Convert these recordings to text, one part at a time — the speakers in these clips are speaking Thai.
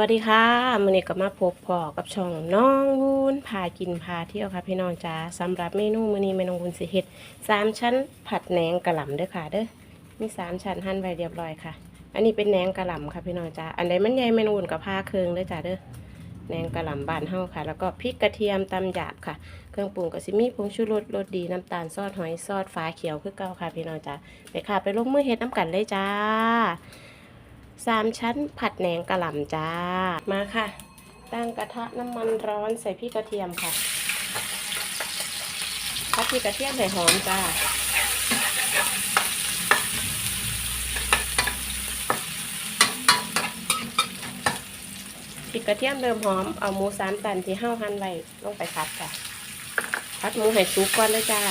วัสดีค่ะมื้อนี้ก็มาพบพอกับช่องน้องวูนพากินพาเที่ยวค่ะพี่น้องจ้าสำหรับเมนูมื้อนี้แม่น้องวูนสิเฮ็ดสามชั้นผัดแหนงกระหล่ำเด้อค่ะเด้อมีสามชั้นหั่นไว้เรียบร้อยค่ะ อันนี้เป็นแหนงกระหล่ำค่ะพี่น้องจ้าอันใดมันใหญ่แม่น้องวูนก็พาเครืองเด้อจ้าเด้อแหนงกระหล่ำบานเฮาค่ะ แล้วก็พริกกระเทียมตำหยาบค่ะ เครื่องปรุงก็สิมีผงชูรสรสดีน้ำตาลซอสหอยซอสฟ้าเขียวคือเก่าค่ะพี่น้องจ้าไปค่ะไปลงมือเฮ็ดน้ำกันเลยจ้า สามชั้นผัดแหนงกระหล่ำจ้า มาค่ะ ตั้งกระทะน้ำมันร้อนใส่พริกกระเทียมค่ะพัดพริกกระเทียมใส่หอมจ้าพริกกระเทียมเริ่มหอม เอาหมูสามตันที่ห้าหั่นไว้ลงไปผัดค่ะ ผัดหมูให้สุกก่อนเลยจ้า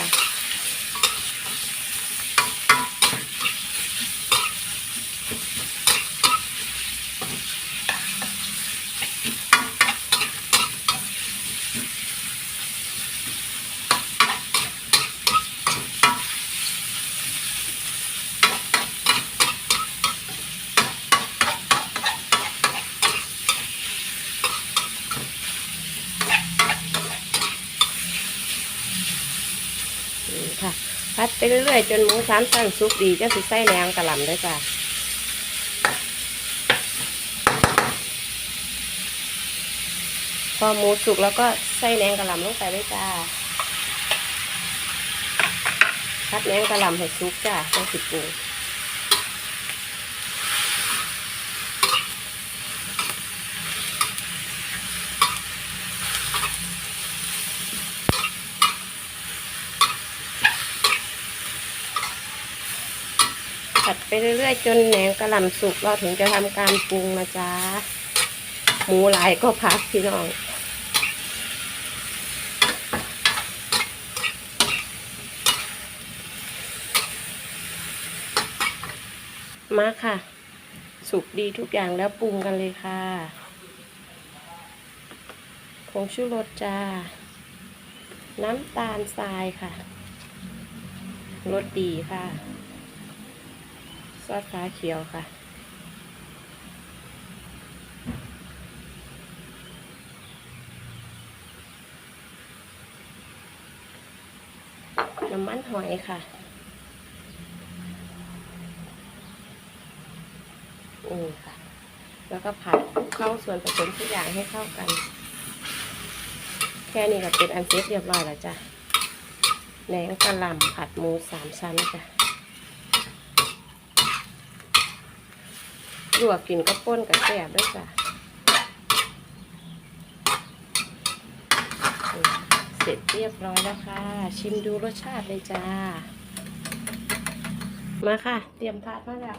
นี่ค่ะ พัดไปเรื่อยๆ จนหมูสามชั้นสุกดีจะสิใส่แหนงกระหล่ำด้จ้ะพอหมูสุกแล้วก็ใส่แหนงกระหล่ำลงไปได้จ้าพัดแหนงกระหล่ำให้สุกจ้าต้องสิป ผัดไปเรื่อยๆ จนแหนงกระหล่ำสุกเราถึงจะทำการปรุงนะจ๊ะหมูหลายก็พักพี่น้องมาค่ะ สุกดีทุกอย่างแล้วปรุงกันเลยค่ะผงชูรสจ้า น้ำตาลทรายค่ะรสดีค่ะ อสฟ้าเขียวค่ะ น้ำมันหอยค่ะ นี่ค่ะ แล้วก็ผัดเข้าส่วนผสมทุกอย่างให้เข้ากัน แค่นี้ก็เป็นอันเสร็จเรียบร้อยแล้วจ้ะแหนงกระหล่ำผัดหมูสามชั้นจ้ะ ลวกกินก็ป้นกับแสบด้วยจ้ะเสร็จเรียบร้อยแล้วค่ะ ชิมดูรสชาติเลยจ้า มาค่ะ เตรียมถาดมาแล้ว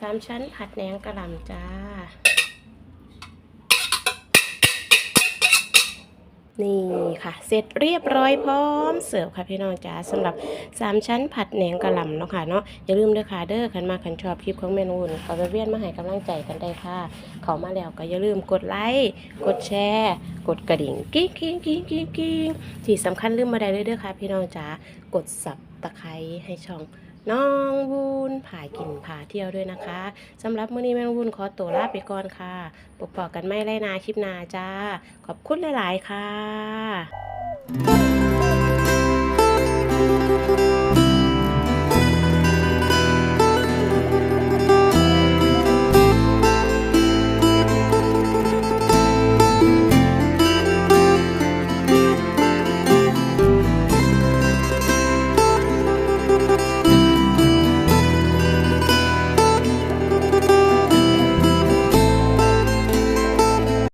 สามชั้นผัดแหนงกระหล่ำจ้า นี่ค่ะ เสร็จเรียบร้อยพร้อมเสิร์ฟค่ะพี่น้องจ้าสำหรับสามชั้นผัดแหนงกระหล่ำเนาะค่ะเนาะอย่าลืมเด้อค่ะเด้อคันมาคันชอบคลิปของเมนูนก็ไปเวียนมาให้กำลังใจกันได้ค่ะ เขามาแล้วก็อย่าลืมกดไลค์กดแชร์ กดกระดิ่งกิ๊งกิ๊งกิ๊งกิ๊งกิ๊งที่สำคัญลืมมาได้เลยเด้อค่ะพี่น้องจ๋ากดสับตะไคร้ให้ช่อง น้องวุ้นผ่ากินผ่าเที่ยวด้วยนะคะสำหรับมื้อนี้แม่น้องวูนขอตัวลาไปก่อนค่ะปกปอกกันไม่ไล่นาคลิปนาจ้า ขอบคุณหลาย ๆ ค่ะ